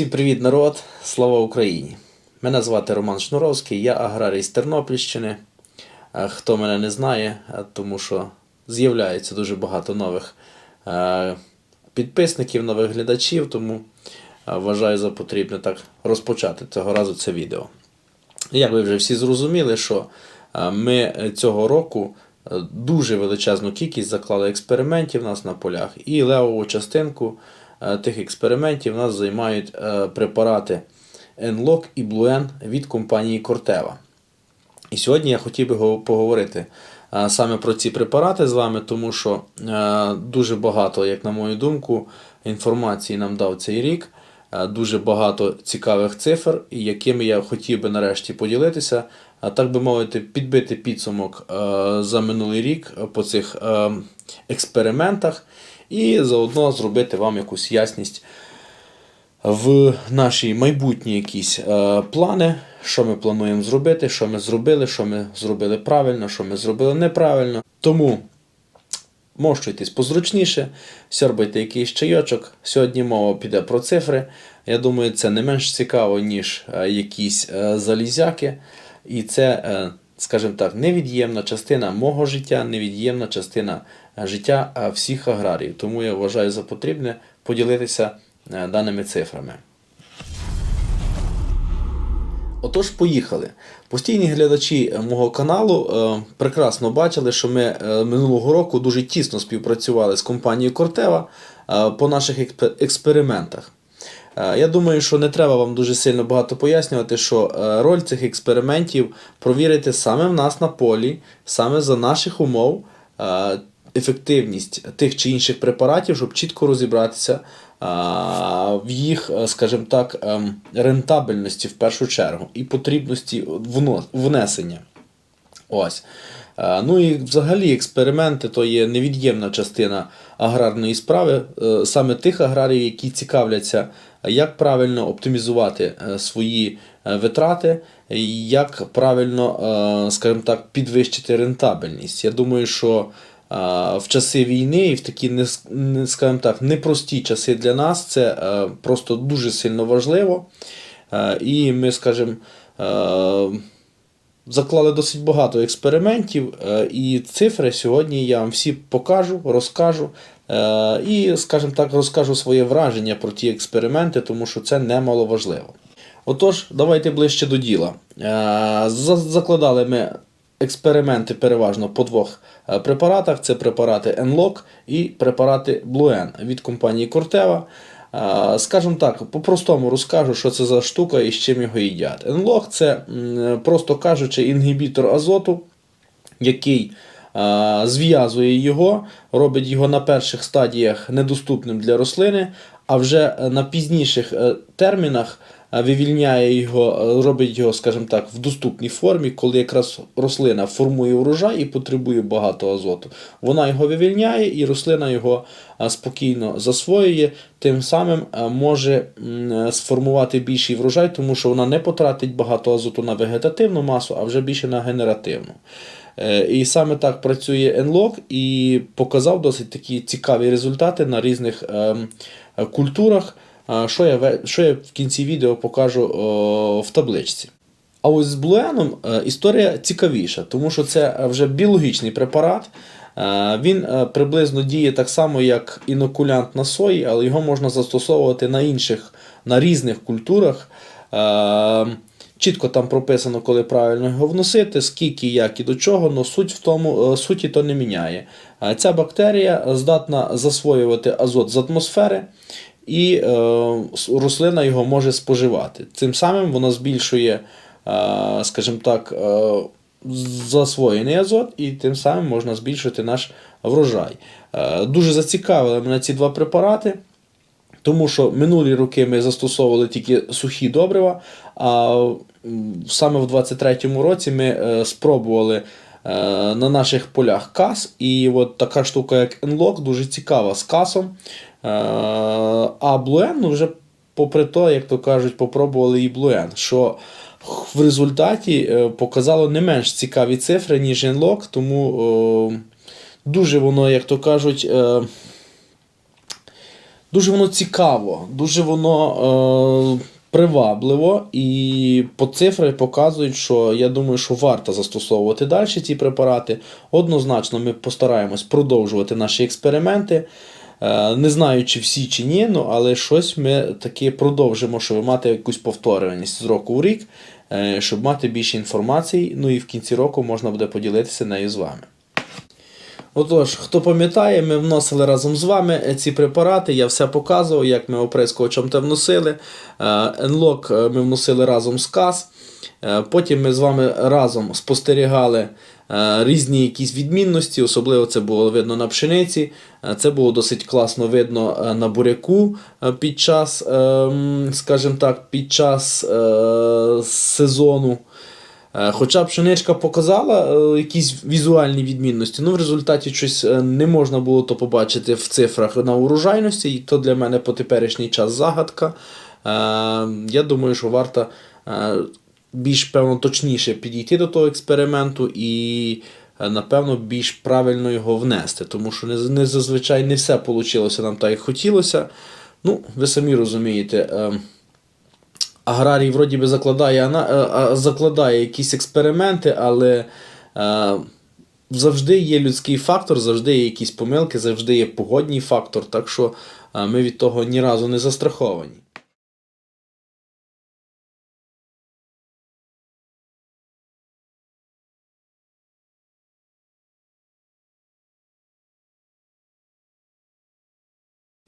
Всім привіт, народ! Слава Україні! Мене звати Роман Шнуровський, я аграрій з Тернопільщини. Хто мене не знає, тому що з'являється дуже багато нових підписників, нових глядачів, тому вважаю за потрібне так розпочати цього разу це відео. Як ви вже всі зрозуміли, що ми цього року дуже величезну кількість заклали експериментів у нас на полях, і левову частинку тих експериментів нас займають е, препарати Enlock і Bluen від компанії Corteva. І сьогодні я хотів би поговорити е, саме про ці препарати з вами, тому що е, дуже багато, як на мою думку, інформації нам дав цей рік. Е, Дуже багато цікавих цифр, якими я хотів би нарешті поділитися, так би мовити, підбити підсумок е, за минулий рік е, по цих е, експериментах і заодно зробити вам якусь ясність в наші майбутні якісь е, плани, що ми плануємо зробити, що ми зробили, що ми зробили правильно, що ми зробили неправильно. Тому мощуйтесь позручніше, сьорбайте якийсь чайочок. Сьогодні мова піде про цифри. Я думаю, це не менш цікаво, ніж е, якісь е, залізяки. І це, е, скажімо так, невід'ємна частина мого життя, невід'ємна частина життя е, всіх аграріїв. Тому я вважаю за потрібне поділитися е, даними цифрами. Отож, поїхали. Постійні глядачі е, мого каналу е, прекрасно бачили, що ми е, минулого року дуже тісно співпрацювали з компанією е, по наших експ- експериментах. Е, Я думаю, що не треба вам дуже сильно багато пояснювати, що е, роль цих експериментів провірити саме в нас на полі, саме за наших умов, е, ефективність тих чи інших препаратів, щоб чітко розібратися в їх, е, скажімо так, ем, рентабельності в першу чергу і потрібності внесення. Ось. Е, Ну і взагалі експерименти то є невід'ємна частина аграрної справи, е, саме тих аграріїв, які цікавляться, як правильно оптимізувати свої витрати, як правильно, скажімо так, підвищити рентабельність. Я думаю, що в часи війни і в такі скажімо так, непрості часи для нас це е, просто дуже сильно важливо. Е, І ми, скажімо, е, заклали досить багато експериментів, і цифри сьогодні я вам всі покажу, розкажу. І, скажімо так, розкажу своє враження про ті експерименти, тому що це немаловажливо. Отож, давайте ближче до діла. Закладали ми експерименти переважно по двох е, препаратах: це препарати Enlock і препарати Bluen від компанії Corteva. Е, Скажімо так, по-простому розкажу, що це за штука і з чим його їдять. Enlock це, просто кажучи, інгібітор азоту, який е, зв'язує його, робить його на перших стадіях недоступним для рослини, а вже на пізніших термінах вивільняє його, е, робить його, скажімо так, в доступній формі, коли якраз рослина формує урожай і потребує багато азоту. Вона його вивільняє і рослина його е, спокійно засвоює, тим самим е, може сформувати більший врожай, тому що вона не потратить багато азоту на вегетативну масу, а вже більше на генеративну. І саме так працює Enlock і показав досить такі цікаві результати на різних ем, культурах, що я, що я в кінці відео покажу в табличці. А ось з блуеном е, історія цікавіша, тому що це вже біологічний препарат. Е, Він е, приблизно діє так само, як інокулянт на сої, але його можна застосовувати на інших, на різних культурах. Чітко там прописано, коли правильно його вносити, скільки, як і до чого, але суть в тому, суті то не міняє. Ця бактерія здатна засвоювати азот з атмосфери, і е, рослина його може споживати. Цим самим вона збільшує, е, скажімо так, е, засвоєний азот, і тим самим можна збільшити наш врожай. Е, Дуже зацікавили мене ці два препарати. Тому що минулі роки ми застосовували тільки сухі добрива, а саме в 23-му році ми е, спробували е, на наших полях кас. І от така штука, як Enlock, дуже цікава з касом. Е, а Bluen, ну вже попри те, як то кажуть, попробували і Bluen, що в результаті е, показало не менш цікаві цифри, ніж Enlock, тому е, дуже воно, як то кажуть, дуже воно цікаво, дуже воно привабливо, і по цифри показують, що я думаю, що варто застосовувати далі ці препарати. Однозначно, ми постараємось продовжувати наші експерименти. Е, Не знаю, чи всі чи ні, ну, але щось ми таки продовжимо, щоб мати якусь повторюваність з року в рік, е, щоб мати більше інформації. Ну і в кінці року можна буде поділитися нею з вами. Отож, хто пам'ятає, ми вносили разом з вами е, ці препарати. Я все показував, як ми оприскувачем те вносили. Енлок ми вносили разом з КАС. Потім ми з вами разом спостерігали різні якісь відмінності, особливо це було видно на пшениці. Е, Це було досить класно видно е, на буряку е, під час, ем, скажімо так, під час е, сезону. Е, Хоча пшеничка показала е, якісь візуальні відмінності, ну в результаті щось е, не можна було то побачити в цифрах на урожайності, і то для мене по теперішній час загадка. Е, Я думаю, що варто е, більш певно точніше підійти до того експерименту і, е, напевно, більш правильно його внести, тому що не, зазвичай не все вийшло нам так, як хотілося. Ну, ви самі розумієте. е, аграрій вроді би закладає, е, закладає якісь експерименти, але е, завжди є людський фактор, завжди є якісь помилки, завжди є погодній фактор, так що ми від того ні разу не застраховані.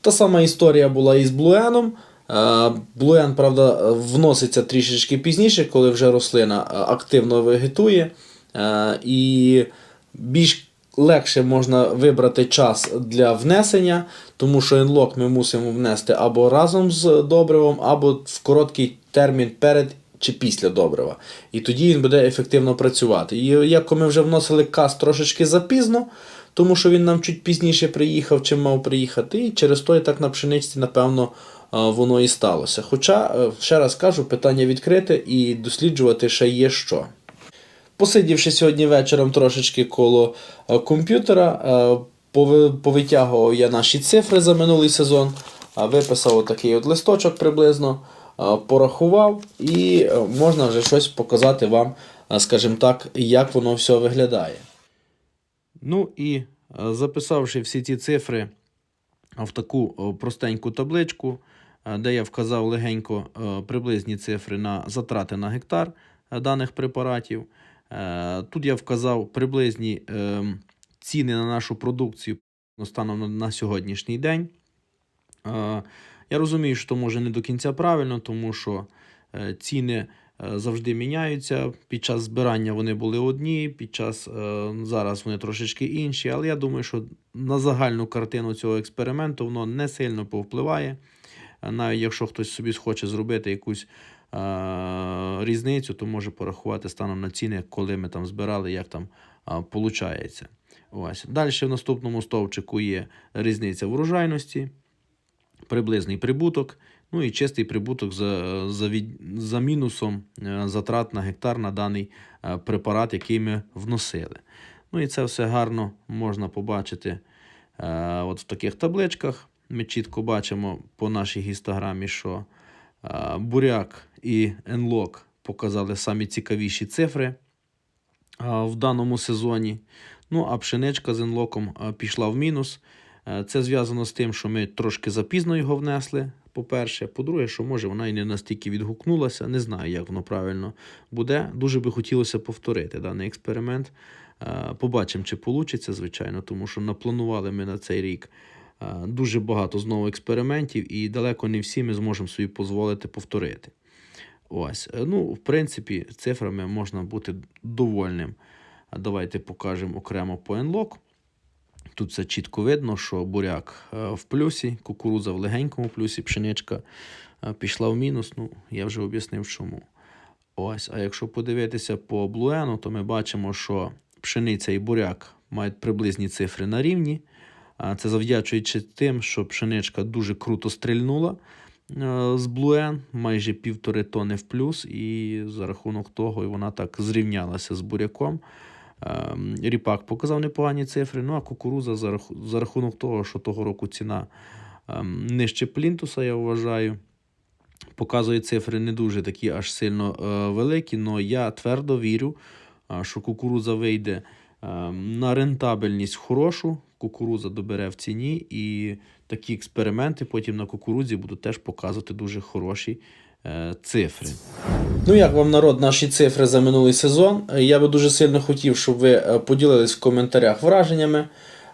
Та сама історія була і з Блуеном. Е, Блуен, правда, вноситься трішечки пізніше, коли вже рослина е, активно вегетує. Е, І більш легше можна вибрати час для внесення, тому що енлок ми мусимо внести або разом з добривом, або в короткий термін перед чи після добрива. І тоді він буде ефективно працювати. І як ми вже вносили каз трошечки запізно, тому що він нам чуть пізніше приїхав, чим мав приїхати, і через то і так на пшениці, напевно, е, воно і сталося. Хоча, е, ще раз кажу, питання відкрите і досліджувати ще є що. Посидівши сьогодні вечором трошечки коло е, комп'ютера, повитягував я наші цифри за минулий сезон, виписав отакий от листочок приблизно, порахував і можна вже щось показати вам, скажімо так, як воно все виглядає. Ну і е, записавши всі ці цифри в таку простеньку табличку, е, де я вказав легенько е, приблизні цифри на затрати на гектар е, даних препаратів. Е, Тут я вказав приблизні ціни на нашу продукцію станом на, сьогоднішній день. Е, Я розумію, що може не до кінця правильно, тому що е, ціни е, завжди міняються. Під час збирання вони були одні, під час е, зараз вони трошечки інші. Але я думаю, що на загальну картину цього експерименту воно не сильно повпливає. Е, Навіть якщо хтось собі схоче зробити якусь е, різницю, то може порахувати станом на ціни, коли ми там збирали, як там виходить. Ось. Далі в наступному стовпчику є різниця в урожайності, приблизний прибуток, ну і чистий прибуток за, за, від, за мінусом е, затрат на гектар на даний е, препарат, який ми вносили. Ну і це все гарно можна побачити е, от в таких табличках. Ми чітко бачимо по нашій гістограмі, що буряк і енлок показали самі цікавіші цифри в даному сезоні. Ну, а пшеничка з енлоком пішла в мінус. Це зв'язано з тим, що ми трошки запізно його внесли. По-перше, по-друге, що може вона і не настільки відгукнулася. Не знаю, як воно правильно буде. Дуже би хотілося повторити даний експеримент. Е, Побачимо, чи вийде, звичайно, тому що напланували ми на цей рік е, дуже багато знову експериментів, і далеко не всі ми зможемо собі дозволити повторити. Ось, е, ну, в принципі, цифрами можна бути довольним. Давайте покажемо окремо по енлок. Тут все чітко видно, що буряк е, в плюсі, кукурудза в легенькому плюсі, пшеничка е, пішла в мінус. Ну, я вже об'яснив чому. Ось, а якщо подивитися по блуену, то ми бачимо, що пшениця і буряк мають приблизні цифри на рівні. Це завдячуючи тим, що пшеничка дуже круто стрільнула е, з блуен, майже півтори тони в плюс, і за рахунок того вона так зрівнялася з буряком. Ем, Ріпак показав непогані цифри, ну а кукуруза за, рах- за рахунок того, що того року ціна ем, нижче плінтуса, я вважаю. Показує цифри не дуже такі аж сильно е, великі, але я твердо вірю, що кукурудза вийде е, на рентабельність хорошу, кукурудза добере в ціні, і такі експерименти потім на кукурудзі будуть теж показувати дуже хороші е, цифри. Ну, як вам народ, наші цифри за минулий сезон? Е, Я би дуже сильно хотів, щоб ви е, поділились в коментарях враженнями.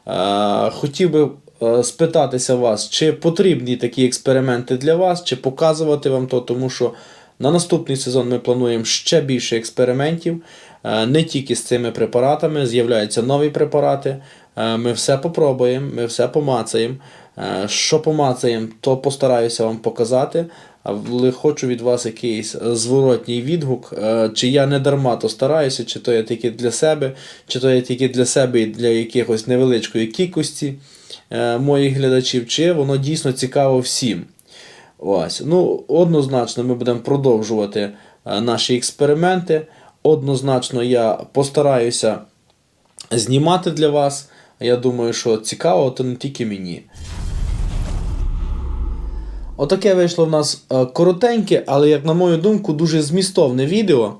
Е, Хотів би е, спитатися вас, чи потрібні такі експерименти для вас, чи показувати вам то, тому що на наступний сезон ми плануємо ще більше експериментів. Е, Не тільки з цими препаратами, з'являються нові препарати. Е, Ми все попробуємо, ми все помацаємо. Е, Що помацаємо, то постараюся вам показати. Але хочу від вас якийсь е, зворотній відгук, е, чи я не дарма то стараюся, чи то я тільки для себе, чи то я тільки для себе і для якихось невеличкої кількості е, моїх глядачів, чи воно дійсно цікаво всім. Ось. Ну, однозначно, ми будемо продовжувати наші експерименти. Однозначно, я постараюся знімати для вас. Я думаю, що цікаво, то не тільки мені. Отаке вийшло в нас е, коротеньке, але, як на мою думку, дуже змістовне відео.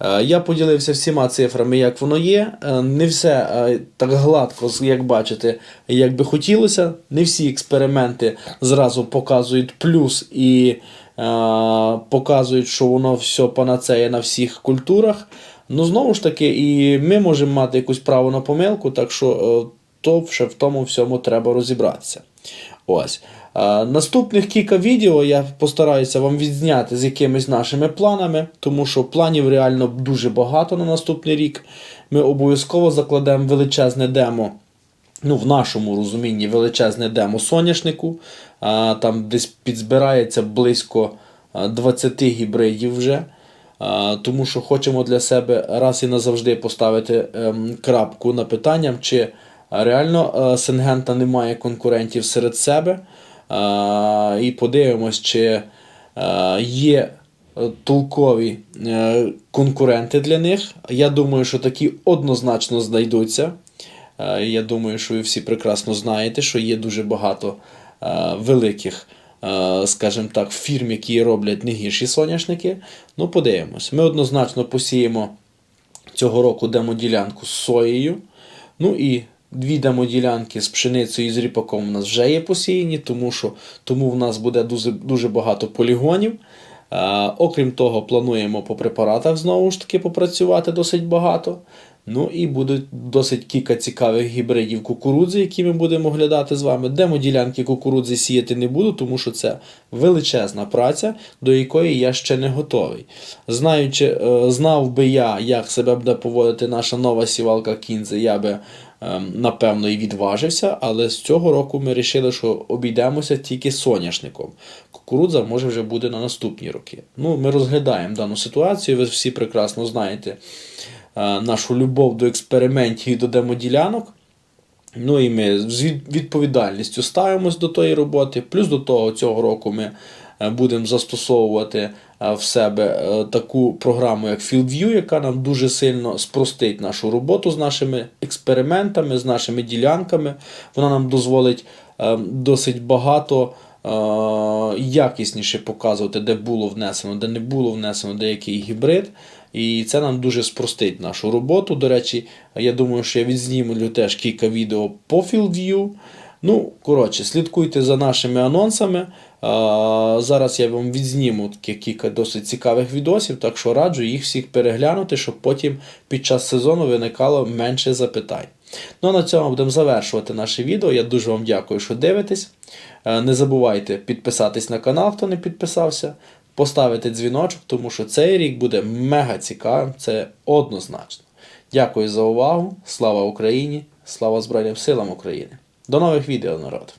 Е, Я поділився всіма цифрами, як воно є. Е, Не все так гладко, як бачите, як би хотілося. Не всі експерименти зразу показують плюс і показують, що воно все панацеє на всіх культурах. Ну, знову ж таки, і ми можемо мати якусь право на помилку, так що то ще в тому всьому треба розібратися. Ось. Е, наступних кілька відео я постараюся вам відзняти з якимись нашими планами, тому що планів реально дуже багато на наступний рік. Ми обов'язково закладемо величезне демо. Ну, в нашому розумінні величезне демо соняшнику. Там десь підзбирається близько 20 гібридів вже. Тому що хочемо для себе раз і назавжди поставити ем, крапку на питанням, чи реально е, Сингента немає конкурентів серед себе. І подивимось, чи є толкові е, конкуренти для них. Я думаю, що такі однозначно знайдуться. Е, Я думаю, що ви всі прекрасно знаєте, що є дуже багато е, великих, скажімо так, фірм, які роблять не гірші соняшники. Ну, подивимось. Ми однозначно посіємо цього року демоділянку з соєю. Ну і дві демоділянки з пшеницею і з ріпаком у нас вже є посіяні, тому що тому в нас буде дуже, дуже багато полігонів. Е, окрім того, плануємо по препаратах знову ж таки попрацювати досить багато. Ну і будуть досить кілька цікавих гібридів кукурудзи, які ми будемо оглядати з вами. Демоділянки кукурудзи сіяти не буду, тому що це величезна праця, до якої я ще не готовий. Знаючи, е, знав би я, як себе буде поводити наша нова сівалка кінзи, я би ем, напевно і відважився, але з цього року ми вирішили, що обійдемося тільки соняшником. Кукурудза може вже буде на наступні роки. Ну, ми розглядаємо дану ситуацію, ви всі прекрасно знаєте нашу любов до експериментів і до демоділянок. Ну і ми з відповідальністю ставимось до тої роботи. Плюс до того, цього року ми е, будемо застосовувати е, в себе е, таку програму, як FieldView, яка нам дуже сильно спростить нашу роботу з нашими експериментами, з нашими ділянками. Вона нам дозволить е, досить багато. е, Якісніше показувати, де було внесено, де не було внесено деякий гібрид. І це нам дуже спростить нашу роботу. До речі, я думаю, що я відзнімлю теж кілька відео по FieldView. Ну, коротше, слідкуйте за нашими анонсами. Зараз я вам відзніму кілька досить цікавих відосів, так що раджу їх всіх переглянути, щоб потім під час сезону виникало менше запитань. Ну а на цьому будемо завершувати наше відео. Я дуже вам дякую, що дивитесь. Е, Не забувайте підписатись на канал, хто не підписався, поставити дзвіночок, тому що цей рік буде мега цікавим, це однозначно. Дякую за увагу. Слава Україні! Слава Збройним силам України! До нових відео, народ!